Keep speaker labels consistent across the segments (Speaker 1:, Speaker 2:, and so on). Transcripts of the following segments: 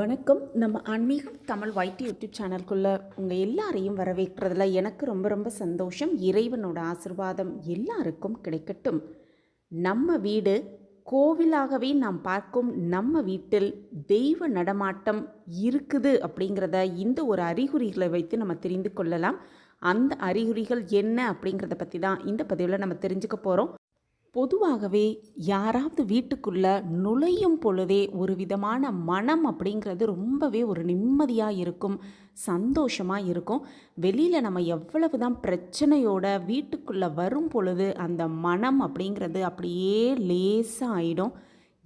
Speaker 1: வணக்கம். நம்ம ஆன்மீகம் தமிழ் வைட்டி யூடியூப் சேனல்குள்ளே உங்கள் எல்லாரையும் வரவேற்கிறதுல எனக்கு ரொம்ப ரொம்ப சந்தோஷம். இறைவனோட ஆசிர்வாதம் எல்லாருக்கும் கிடைக்கட்டும். நம்ம வீடு கோவிலாகவே நாம் பார்க்கும் நம்ம வீட்டில் தெய்வ நடமாட்டம் இருக்குது அப்படிங்கிறத இந்த ஒரு அறிகுறிகளை வைத்து நம்ம தெரிந்து கொள்ளலாம். அந்த அறிகுறிகள் என்ன அப்படிங்கிறத பற்றி தான் இந்த பதிவில் நம்ம தெரிஞ்சுக்க போகிறோம் பொதுவாகவே யாராவது வீட்டுக்குள்ள நுழையும் பொழுதே ஒரு விதமான மனம் அப்படிங்கிறது ரொம்பவே ஒரு நிம்மதியாக இருக்கும் சந்தோஷமாக இருக்கும். வெளியில் நம்ம எவ்வளவு தான் பிரச்சனையோட வீட்டுக்குள்ளே வரும் பொழுது அந்த மனம் அப்படிங்கிறது அப்படியே லேசாக ஆகிடும்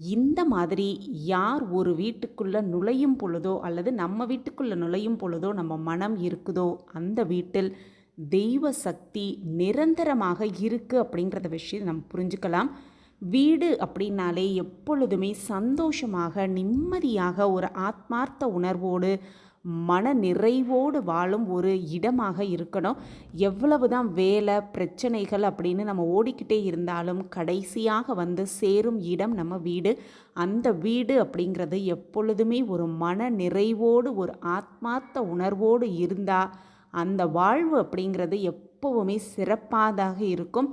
Speaker 1: இந்த மாதிரி யார் ஒரு வீட்டுக்குள்ளே நுழையும் பொழுதோ அல்லது நம்ம வீட்டுக்குள்ளே நுழையும் பொழுதோ நம்ம மனம் இருக்குதோ அந்த வீட்டில் தெய்வ சக்தி நிரந்தரமாக இருக்குது அப்படிங்கிறத விஷயம் நம்ம புரிஞ்சுக்கலாம். வீடு அப்படின்னாலே எப்பொழுதுமே சந்தோஷமாக நிம்மதியாக ஒரு ஆத்மார்த்த உணர்வோடு மன நிறைவோடு வாழும் ஒரு இடமாக இருக்கணும். எவ்வளவு தான் வேலை பிரச்சனைகள் அப்படின்னு நம்ம ஓடிக்கிட்டே இருந்தாலும் கடைசியாக வந்து சேரும் இடம் நம்ம வீடு. அந்த வீடு அப்படிங்கிறது எப்பொழுதுமே ஒரு மன நிறைவோடு ஒரு ஆத்மார்த்த உணர்வோடு இருந்தால் அந்த வாழ்வு அப்படிங்கிறது எப்போவுமே சிறப்பாதாக இருக்கும்.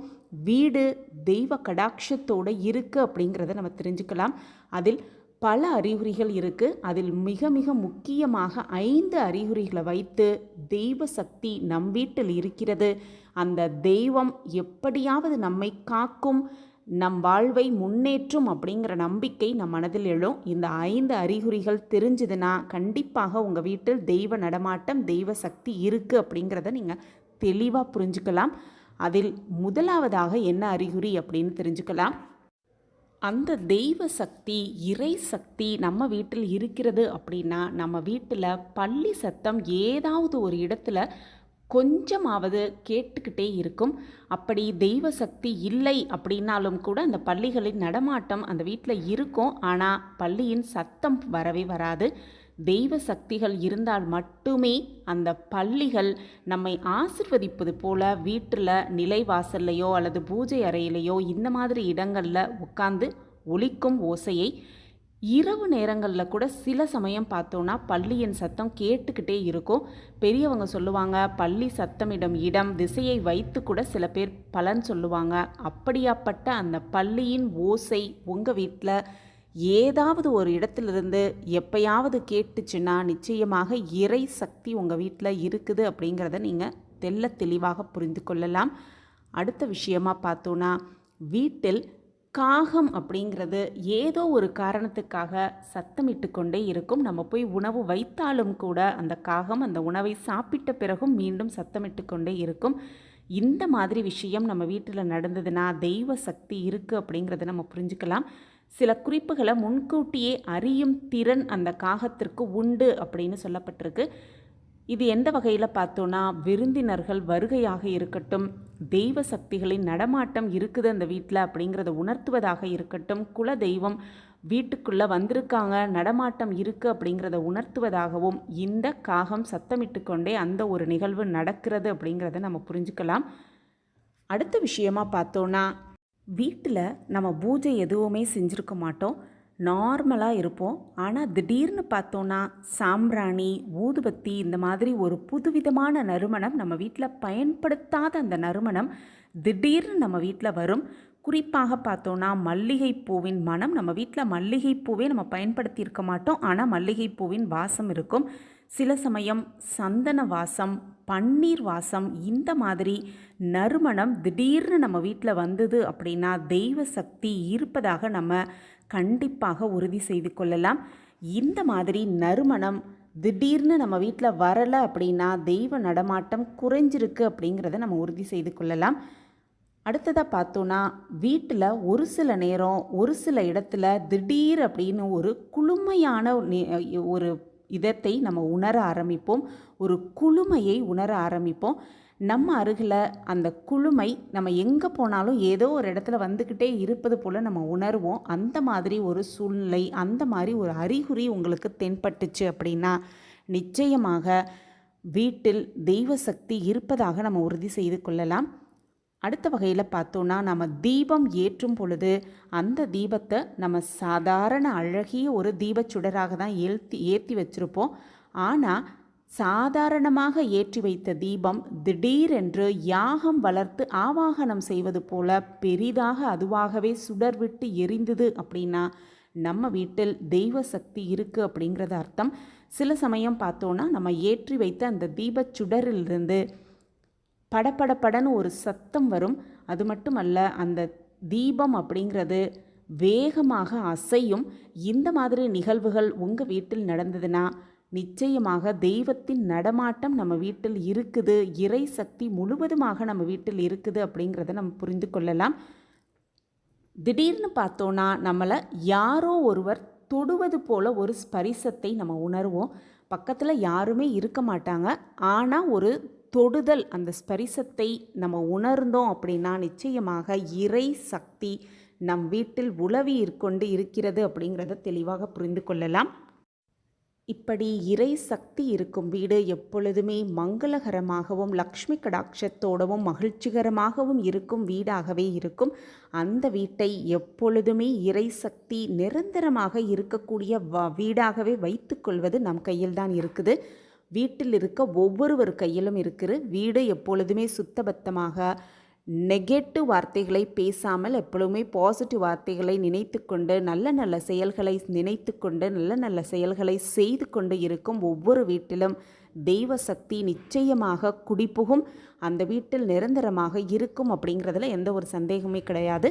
Speaker 1: வீடு தெய்வ கடாட்சத்தோடு இருக்குது அப்படிங்கிறத நம்ம தெரிஞ்சுக்கலாம். அதில் பல அறிகுறிகள் இருக்குது அதில் மிக மிக முக்கியமாக ஐந்து அறிகுறிகளை வைத்து தெய்வ சக்தி நம் வீட்டில் இருக்கிறது. அந்த தெய்வம் எப்படியாவது நம்மை காக்கும். நம் வாழ்வை முன்னேற்றும் அப்படிங்கிற நம்பிக்கை நம் மனதில் எழும். இந்த ஐந்து அறிகுறிகள் தெரிஞ்சுதுன்னா கண்டிப்பாக உங்கள் வீட்டில் தெய்வ நடமாட்டம் தெய்வ சக்தி இருக்குது அப்படிங்கிறத நீங்கள் தெளிவாக புரிஞ்சுக்கலாம். அதில் முதலாவதாக என்ன அறிகுறி அப்படின்னு தெரிஞ்சுக்கலாம். அந்த தெய்வ சக்தி இறை சக்தி நம்ம வீட்டில் இருக்கிறது அப்படின்னா நம்ம வீட்டில் பள்ளி சத்தம் ஏதாவது ஒரு இடத்துல கொஞ்சமாவது கேட்டுக்கிட்டே இருக்கும். அப்படி தெய்வ சக்தி இல்லை அப்படின்னாலும் கூட அந்த பள்ளிகளின் நடமாட்டம் அந்த வீட்டில் இருக்கும். ஆனால் பள்ளியின் சத்தம் வரவே வராது. தெய்வ சக்திகள் இருந்தால் மட்டுமே அந்த பள்ளிகள் நம்மை ஆசிர்வதிப்பது போல வீட்டில் நிலைவாசல்லையோ அல்லது பூஜை அறையிலையோ இந்த மாதிரி இடங்களில் உட்காந்து ஒலிக்கும் ஓசையை இரவு நேரங்களில் கூட சில சமயம் பார்த்தோன்னா பள்ளியின் சத்தம் கேட்டுக்கிட்டே இருக்கும். பெரியவங்க சொல்லுவாங்க பள்ளி சத்தமிடம் இடம் திசையை வைத்து கூட சில பேர் பலன் சொல்லுவாங்க. அப்படியாப்பட்ட அந்த பள்ளியின் ஓசை உங்கள் வீட்டில் ஏதாவது ஒரு இடத்துலேருந்து எப்பயாவது கேட்டுச்சுன்னா நிச்சயமாக இறை சக்தி உங்கள் வீட்டில் இருக்குது அப்படிங்கிறத நீங்கள் தெல்ல தெளிவாக புரிந்து கொள்ளலாம். அடுத்த விஷயமா பார்த்தோன்னா வீட்டில் காகம் அப்படிங்கிறது ஏதோ ஒரு காரணத்துக்காக சத்தமிட்டு கொண்டே இருக்கும். நம்ம போய் உணவு வைத்தாலும் கூட அந்த காகம் அந்த உணவை சாப்பிட்ட பிறகும் மீண்டும் சத்தமிட்டு கொண்டே இருக்கும். இந்த மாதிரி விஷயம் நம்ம வீட்டில் நடந்ததுன்னா தெய்வ சக்தி இருக்குது அப்படிங்கிறத நம்ம புரிஞ்சுக்கலாம். சில குறிப்புகளை முன்கூட்டியே அறியும் திறன் அந்த காகத்திற்கு உண்டு அப்படின்னு சொல்லப்பட்டிருக்கு. இது எந்த வகையில் பார்த்தோன்னா விருந்தினர்கள் வருகையாக இருக்கட்டும் தெய்வ சக்திகளின் நடமாட்டம் இருக்குது அந்த வீட்டில் அப்படிங்கிறத உணர்த்துவதாக இருக்கட்டும் குல தெய்வம் வீட்டுக்குள்ளே வந்திருக்காங்க நடமாட்டம் இருக்குது அப்படிங்கிறத உணர்த்துவதாகவும் இந்த காகம் சத்தமிட்டு கொண்டே அந்த ஒரு நிகழ்வு நடக்கிறது அப்படிங்கிறத நம்ம புரிஞ்சுக்கலாம். அடுத்த விஷயமா பார்த்தோன்னா வீட்டில் நம்ம பூஜை எதுவுமே செஞ்சுருக்க மாட்டோம். நார்மலாக இருப்போம். ஆனால் திடீர்னு பார்த்தோன்னா சாம்பிராணி ஊதுபத்தி இந்த மாதிரி ஒரு புதுவிதமான நறுமணம் நம்ம வீட்டில் பயன்படுத்தாத அந்த நறுமணம் திடீர்னு நம்ம வீட்டில் வரும். குறிப்பாக பார்த்தோன்னா மல்லிகைப்பூவின் மனம் நம்ம வீட்டில் மல்லிகைப்பூவே நம்ம பயன்படுத்தி இருக்க மாட்டோம். ஆனால் மல்லிகைப்பூவின் வாசம் இருக்கும். சில சமயம் சந்தன வாசம் பன்னீர் வாசம் இந்த மாதிரி நறுமணம் திடீர்னு நம்ம வீட்டில் வந்தது அப்படின்னா தெய்வ சக்தி இருப்பதாக நம்ம கண்டிப்பாக உறுதி செய்து கொள்ளலாம். இந்த மாதிரி நறுமணம் திடீர்னு நம்ம வீட்டில் வரலை அப்படின்னா தெய்வ நடமாட்டம் குறைஞ்சிருக்கு அப்படிங்கிறத நம்ம உறுதி செய்து கொள்ளலாம். அடுத்ததாக பார்த்தோன்னா வீட்டில் ஒரு சில நேரம் ஒரு சில இடத்துல திடீர் அப்படின்னு ஒரு குளுமையான ஒரு இதத்தை நம்ம உணர ஆரம்பிப்போம். ஒரு குளுமையை உணர ஆரம்பிப்போம். நம்ம அருகில் அந்த குளுமை நம்ம எங்கே போனாலும் ஏதோ ஒரு இடத்துல வந்துக்கிட்டே இருப்பது போல் நம்ம உணர்வோம். அந்த மாதிரி ஒரு சூழ்நிலை அந்த மாதிரி ஒரு அறிகுறி உங்களுக்கு தென்பட்டுச்சு அப்படின்னா நிச்சயமாக வீட்டில் தெய்வ சக்தி இருப்பதாக நம்ம உறுதி செய்து கொள்ளலாம். அடுத்த வகையில் பார்த்தோன்னா நம்ம தீபம் ஏற்றும் பொழுது அந்த தீபத்தை நம்ம சாதாரண அழகிய ஒரு தீபச்சுடராக தான் ஏற்றி ஏற்றி வச்சுருப்போம். ஆனால் சாதாரணமாக ஏற்றி வைத்த தீபம் திடீரென்று யாகம் வளர்த்து ஆவாகனம் செய்வது போல பெரிதாக அதுவாகவே சுடர் விட்டு எரிந்தது அப்படின்னா நம்ம வீட்டில் தெய்வ சக்தி இருக்குது அப்படிங்கிறது அர்த்தம். சில சமயம் பார்த்தோன்னா நம்ம ஏற்றி வைத்த அந்த தீபச் சுடரிலிருந்து படபடபடன்னு ஒரு சத்தம் வரும். அது மட்டுமல்ல அந்த தீபம் அப்படிங்கிறது வேகமாக அசையும். இந்த மாதிரி நிகழ்வுகள் உங்கள் வீட்டில் நடந்ததுன்னா நிச்சயமாக தெய்வத்தின் நடமாட்டம் நம்ம வீட்டில் இருக்குது. இறை சக்தி முழுவதுமாக நம்ம வீட்டில் இருக்குது அப்படிங்கிறத நம்ம புரிந்து கொள்ளலாம். திடீர்னு பார்த்தோன்னா நம்மளை யாரோ ஒருவர் தொடுவது போல ஒரு ஸ்பரிசத்தை நம்ம உணர்வோம். பக்கத்தில் யாருமே இருக்க மாட்டாங்க. ஆனால் ஒரு தொடுதல் அந்த ஸ்பரிசத்தை நம்ம உணர்ந்தோம் அப்படின்னா நிச்சயமாக இறை சக்தி நம் வீட்டில் உளவி கொண்டு இருக்கிறது அப்படிங்கிறத தெளிவாக புரிந்து கொள்ளலாம். இப்படி இறை சக்தி இருக்கும் வீடு எப்பொழுதுமே மங்களகரமாகவும் லக்ஷ்மி கடாட்சத்தோடவும் மகிழ்ச்சிகரமாகவும் இருக்கும் வீடாகவே இருக்கும். அந்த வீட்டை எப்பொழுதுமே இறை சக்தி நிரந்தரமாக இருக்கக்கூடிய வ வீடாகவே வைத்துக்கொள்வது நம் கையில்தான் இருக்குது. வீட்டில் இருக்க ஒவ்வொருவர் கையிலும் இருக்கிற வீடு எப்பொழுதுமே சுத்தபத்தமாக நெகட்டிவ் வார்த்தைகளை பேசாமல் எப்பொழுதுமே பாசிட்டிவ் வார்த்தைகளை நினைத்து கொண்டு நல்ல நல்ல செயல்களை நினைத்து கொண்டு நல்ல நல்ல செயல்களை செய்து கொண்டு இருக்கும் ஒவ்வொரு வீட்டிலும் தெய்வ சக்தி நிச்சயமாக குடிபுகும். அந்த வீட்டில் நிரந்தரமாக இருக்கும் அப்படிங்கிறதுல எந்த ஒரு சந்தேகமே கிடையாது.